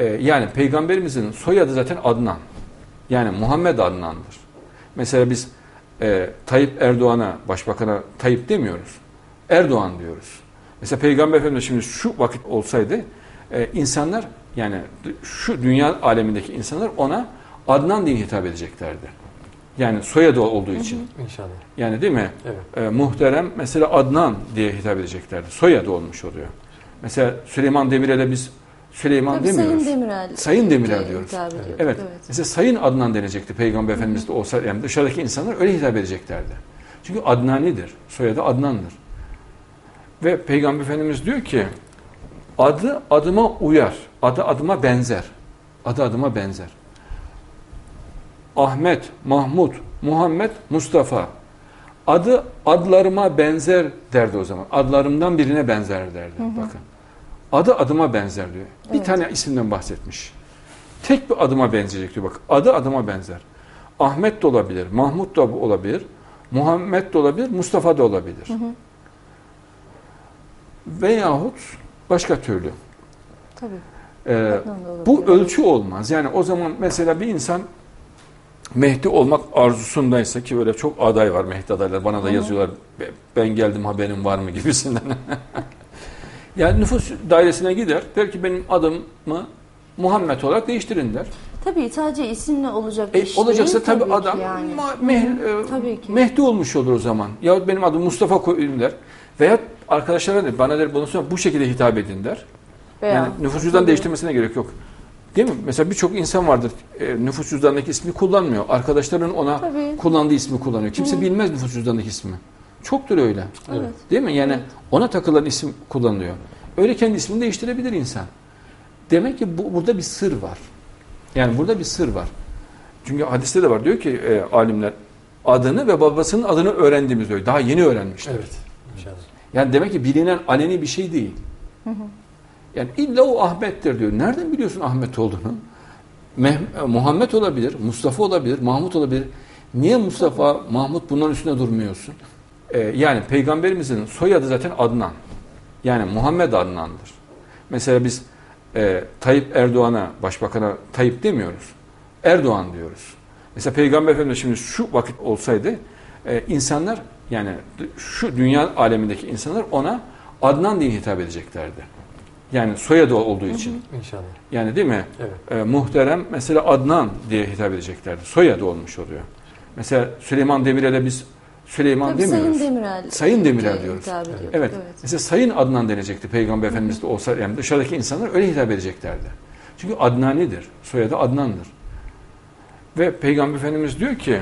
Ee, yani peygamberimizin soyadı zaten Adnan. Yani Muhammed Adnan'dır. Mesela biz e, Tayyip Erdoğan'a, başbakana Tayyip demiyoruz. Erdoğan diyoruz. Mesela Peygamber Efendimiz şimdi şu vakit olsaydı e, insanlar yani şu dünya alemindeki insanlar ona Adnan diye hitap edeceklerdi. Yani soyadı olduğu için. İnşallah. Yani değil mi? Evet. E, muhterem mesela Adnan diye hitap edeceklerdi. Soyadı olmuş oluyor. Mesela Süleyman Demirel'e biz Süleyman Tabii demiyoruz. Sayın Demirel. Sayın Demirel diyoruz. ediyorduk, Evet. Mesela Sayın Adnan denecekti Peygamber Efendimiz de olsa yani dışarıdaki insanlar öyle hitap edeceklerdi. Çünkü Adnanidir. Soyadı Adnan'dır. Ve Peygamber Efendimiz diyor ki adı adıma uyar. Adı adıma benzer. Adı adıma benzer. Ahmet, Mahmut, Muhammed, Mustafa. Adı adlarıma benzer derdi o zaman. Adlarımdan birine benzer derdi. Bakın. Adı adıma benzer diyor. Bir Evet. tane isimden bahsetmiş. Tek bir adıma benzeyecek diyor. Bak adı adıma benzer. Ahmet de olabilir, Mahmut da olabilir, Muhammed de olabilir, Mustafa da olabilir. Veyahut başka türlü. Tabii. Ee, bu ölçü olmaz. Yani o zaman mesela bir insan Mehdi olmak arzusundaysa ki böyle çok aday var Mehdi adaylar bana da Hı hı. yazıyorlar "Be- ben geldim haberin var mı gibisinden. yani nüfus dairesine gider der ki benim adımı Muhammed olarak değiştirin der. Tabii sadece isimle olacak E, iş olacaksa değil tabii tabii adam yani. meh- e, Tabii ki. Mehdi olmuş olur o zaman. Yahut benim adım Mustafa koyun der. Veya arkadaşlara der bana der bundan sonra bu şekilde hitap edin der. Veya- Yani nüfus cüzdan değiştirmesine gerek yok. Değil mi? Mesela birçok insan vardır e, nüfus cüzdanındaki ismi kullanmıyor. Arkadaşların ona Tabii. kullandığı ismi kullanıyor. Kimse Hı. bilmez nüfus cüzdanındaki ismi. Çoktur öyle. Evet. Değil mi? Yani Evet. ona takılan isim kullanılıyor. Öyle kendi ismini değiştirebilir insan. Demek ki bu, burada bir sır var. Yani burada bir sır var. Çünkü hadiste de var. Diyor ki e, alimler adını ve babasının adını öğrendiğimiz diyor. Daha yeni öğrenmişler. Evet. İnşallah. Yani demek ki bilinen aleni bir şey değil. Yani illa o Ahmet'tir diyor. Nereden biliyorsun Ahmet olduğunu? Meh- Muhammed olabilir, Mustafa olabilir, Mahmut olabilir. Niye Mustafa, Mahmut bunların üstünde durmuyorsun? Ee, yani peygamberimizin soyadı zaten Adnan. Yani Muhammed Adnan'dır. Mesela biz e, Tayyip Erdoğan'a, başbakana Tayyip demiyoruz. Erdoğan diyoruz. Mesela Peygamber Efendimiz şimdi şu vakit olsaydı e, insanlar yani şu dünya alemindeki insanlar ona Adnan diye hitap edeceklerdi. Yani soyadı olduğu için. İnşallah. Yani değil mi? Evet. E, muhterem mesela Adnan diye hitap edeceklerdi. Soyadı olmuş oluyor. Mesela Süleyman Demirel'e biz Süleyman Tabii demiyoruz. Sayın Demirel. Sayın Demirel diyoruz. ediyorduk, Evet. evet. Mesela Sayın Adnan denecekti Peygamber Efendimiz de olsa yani dışarıdaki insanlar öyle hitap edeceklerdi. Çünkü Adnanidir. Soyadı Adnan'dır. Ve Peygamber Efendimiz diyor ki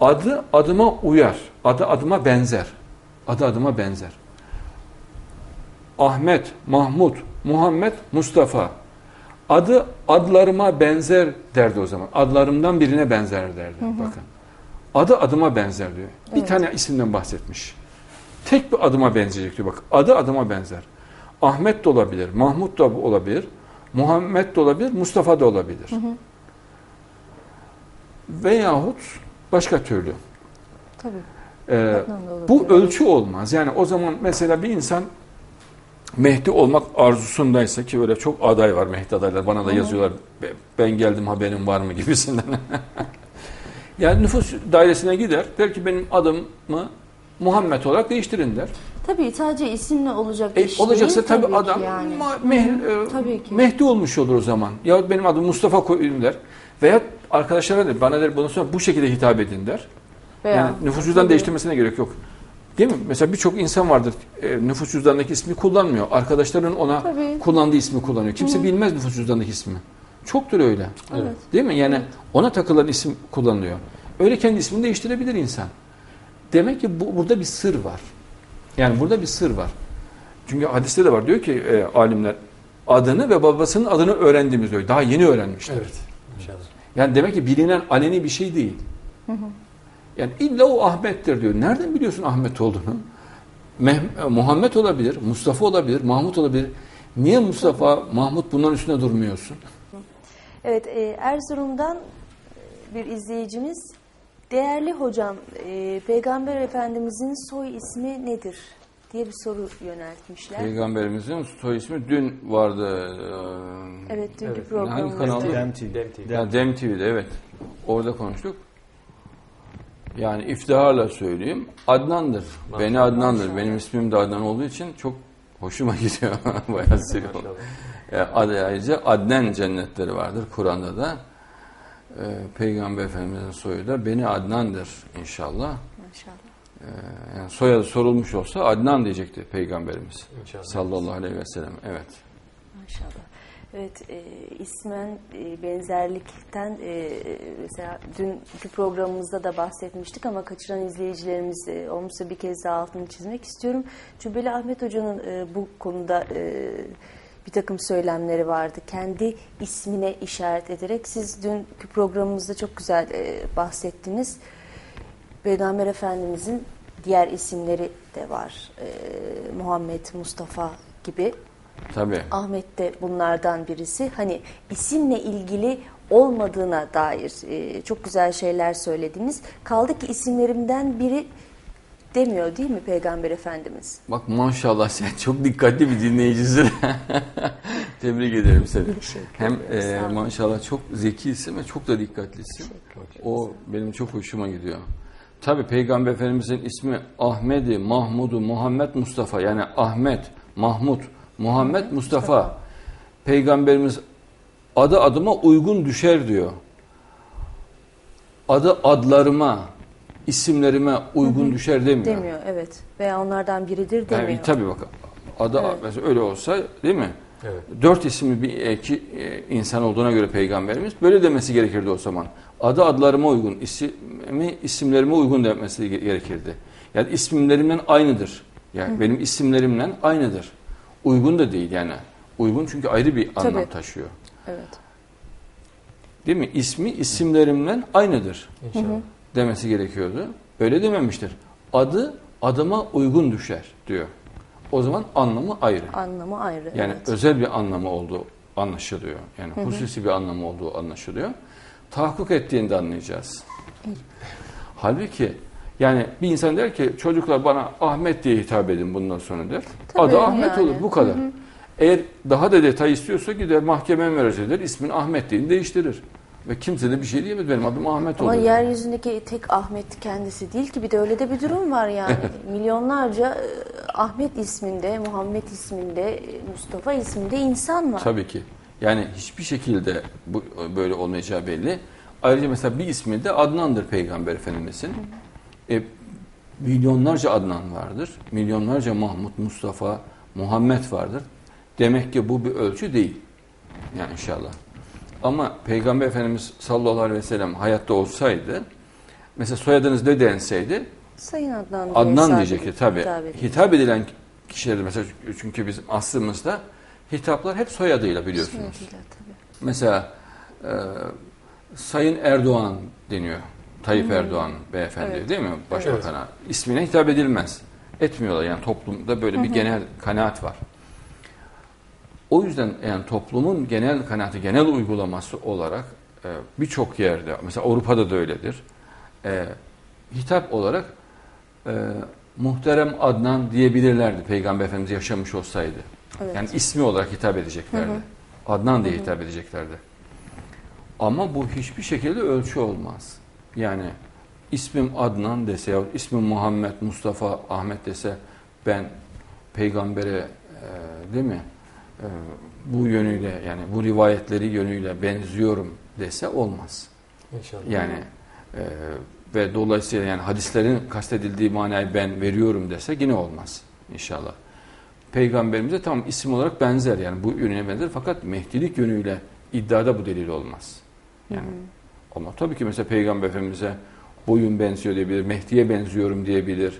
adı adıma uyar. Adı adıma benzer. Adı adıma benzer. Ahmet, Mahmut, Muhammed, Mustafa. Adı adlarıma benzer derdi o zaman. Adlarımdan birine benzer derdi. Bakın. Adı adıma benzer diyor. Bir Evet. tane isimden bahsetmiş. Tek bir adıma benzeyecek diyor. Bak adı adıma benzer. Ahmet de olabilir, Mahmut da olabilir, Muhammed de olabilir, Mustafa da olabilir. Veyahut başka türlü. Tabii. Ee, bu ölçü olmaz. Yani o zaman mesela bir insan Mehdi olmak arzusundaysa ki böyle çok aday var Mehdi adaylar bana da Hı hı. yazıyorlar "Be- ben geldim haberin var mı gibisinden. yani nüfus dairesine gider der ki benim adımı Muhammed olarak değiştirin der. Tabii sadece isimle olacak E, iş olacaksa değil tabii tabii adam yani. meh- e, Tabii ki. Mehdi olmuş olur o zaman. Yahut benim adım Mustafa koyun der. Veya arkadaşlara der bana der bundan sonra bu şekilde hitap edin der. Veya- Yani nüfus cüzdan Tabii. değiştirmesine gerek yok. Değil mi? Mesela birçok insan vardır e, nüfus cüzdanındaki ismi kullanmıyor. Arkadaşların ona Tabii. kullandığı ismi kullanıyor. Kimse Hı. bilmez nüfus cüzdanındaki ismi. Çoktur öyle. Evet. Değil mi? Yani Evet. ona takılan isim kullanılıyor. Öyle kendi ismini değiştirebilir insan. Demek ki bu, burada bir sır var. Yani burada bir sır var. Çünkü hadiste de var diyor ki e, alimler adını ve babasının adını öğrendiğimiz diyor. Daha yeni öğrenmişler. Evet. İnşallah. Yani demek ki bilinen aleni bir şey değil. Yani illa o Ahmet'tir diyor. Nereden biliyorsun Ahmet olduğunu? Meh- Muhammed olabilir, Mustafa olabilir, Mahmut olabilir. Niye Mustafa, Mahmut bunların üstünde durmuyorsun? Evet, e, Erzurum'dan e, bir izleyicimiz. Değerli hocam, e, Peygamber Efendimizin soy ismi nedir? diye bir soru yöneltmişler. Peygamberimizin soy ismi dün vardı. e, Evet dünkü Evet. programımızda. Hangi kanalda? Dem TV. Dem TV. Ya Dem TV'de evet. Orada konuştuk. Yani iftiharla söyleyeyim. Adnan'dır. Maşallah. Beni Adnan'dır. Maşallah. Benim ismim de Adnan olduğu için çok hoşuma gidiyor. Bayağı seviyorum. E, ayrıca Adnan cennetleri vardır Kur'an'da da. E, Peygamber Efendimiz'in soyu da Beni Adnan'dır inşallah. Maşallah. E, yani soyadı sorulmuş olsa Adnan diyecekti Peygamberimiz. İnşallah. Sallallahu aleyhi ve sellem. Evet. Maşallah. Evet, e, ismen e, benzerlikten e, mesela dünkü programımızda da bahsetmiştik ama kaçıran izleyicilerimiz e, olmuşsa bir kez daha altını çizmek istiyorum. Cübbeli Ahmet Hoca'nın e, bu konuda e, bir takım söylemleri vardı. Kendi ismine işaret ederek siz dünkü programımızda çok güzel e, bahsettiniz. Peygamber Efendimizin diğer isimleri de var. E, Muhammed, Mustafa gibi. Tabii. Ahmet de bunlardan birisi. Hani isimle ilgili olmadığına dair e, çok güzel şeyler söylediniz. Kaldı ki isimlerimden biri demiyor değil mi Peygamber Efendimiz? Bak maşallah sen çok dikkatli bir dinleyicisin. Tebrik ederim seni. Hem e, maşallah çok zekisin ve çok da dikkatlisin. O benim çok hoşuma gidiyor. Tabi Peygamber Efendimizin ismi Ahmedi, Mahmudu, Muhammed, Mustafa. Yani Ahmet, Mahmud, Muhammed, Mustafa. Peygamberimiz adı adıma uygun düşer diyor. Adı adlarıma, isimlerime uygun düşer demiyor. Demiyor evet. Veya onlardan biridir demiyor. Yani, tabii bak adı Evet. mesela öyle olsa değil mi? Evet. Dört isimli bir iki, e, insan olduğuna göre peygamberimiz böyle demesi gerekirdi o zaman. Adı adlarıma uygun, ismi isimlerime uygun demesi ge- gerekirdi. Yani isimlerimden aynıdır. Yani benim isimlerimle aynıdır. Uygun da değil yani. Uygun çünkü ayrı bir anlam Tabii. taşıyor. Evet. Değil mi? İsmi isimlerimle aynıdır İnşallah. Demesi gerekiyordu. Öyle dememiştir. Adı adıma uygun düşer diyor. O zaman anlamı ayrı. Anlamı ayrı. Yani evet. özel bir anlamı olduğu anlaşılıyor. Yani hususi bir anlamı olduğu anlaşılıyor. Tahakkuk ettiğinde anlayacağız. Halbuki yani bir insan der ki çocuklar bana Ahmet diye hitap edin bundan sonra der. Tabii Adı Ahmet yani. olur bu kadar. Eğer daha da detay istiyorsa gider mahkemeye müracaat eder. ismini Ahmet deyin değiştirir. Ve kimse de bir şey diyemez. Benim adım Ahmet Ama olur. yeryüzündeki tek Ahmet kendisi değil ki bir de öyle de bir durum var yani. Milyonlarca e, Ahmet isminde, Muhammed isminde, e, Mustafa isminde insan var. Tabii ki. Yani hiçbir şekilde bu böyle olmayacağı belli. Ayrıca mesela bir ismi de Adnan'dır Peygamber Efendimizin. E, milyonlarca Adnan vardır. Milyonlarca Mahmud, Mustafa, Muhammed vardır. Demek ki bu bir ölçü değil. Yani inşallah. Ama Peygamber Efendimiz sallallahu aleyhi ve sellem hayatta olsaydı mesela soyadınız ne denseydi Sayın Adnan Adnan diyecekti tabi. hitap edilen kişiler mesela çünkü bizim aslımızda hitaplar hep soyadıyla biliyorsunuz. Soyadıyla tabii. Mesela e, Sayın Erdoğan deniyor. Tayyip Erdoğan beyefendi Evet. değil mi? Başbakan'a. İsmine hitap edilmez. Etmiyorlar yani toplumda böyle bir genel kanaat var. O yüzden yani toplumun genel kanaati, genel uygulaması olarak e, birçok yerde, mesela Avrupa'da da öyledir. E, hitap olarak e, muhterem Adnan diyebilirlerdi Peygamber Efendimiz yaşamış olsaydı. Evet. Yani ismi olarak hitap edeceklerdi. Adnan diye hitap edeceklerdi. Ama bu hiçbir şekilde ölçü olmaz. Yani ismim Adnan dese ya ismim Muhammed, Mustafa, Ahmet dese ben peygambere e, değil mi? E, bu yönüyle yani bu rivayetleri yönüyle benziyorum dese olmaz. İnşallah. Yani e, ve dolayısıyla yani hadislerin kastedildiği manayı ben veriyorum dese yine olmaz inşallah. Peygamberimize tamam isim olarak benzer yani bu yönüne benzer fakat Mehdilik yönüyle iddiada bu delil olmaz. Yani ama tabii ki mesela Peygamber Efendimiz'e boyun benziyor diyebilir, Mehdi'ye benziyorum diyebilir,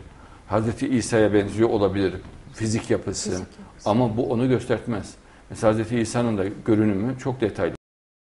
Hazreti İsa'ya benziyor olabilir fizik yapısı. Fizik yapısı. Ama bu onu göstermez. Mesela Hazreti İsa'nın da görünümü çok detaylı.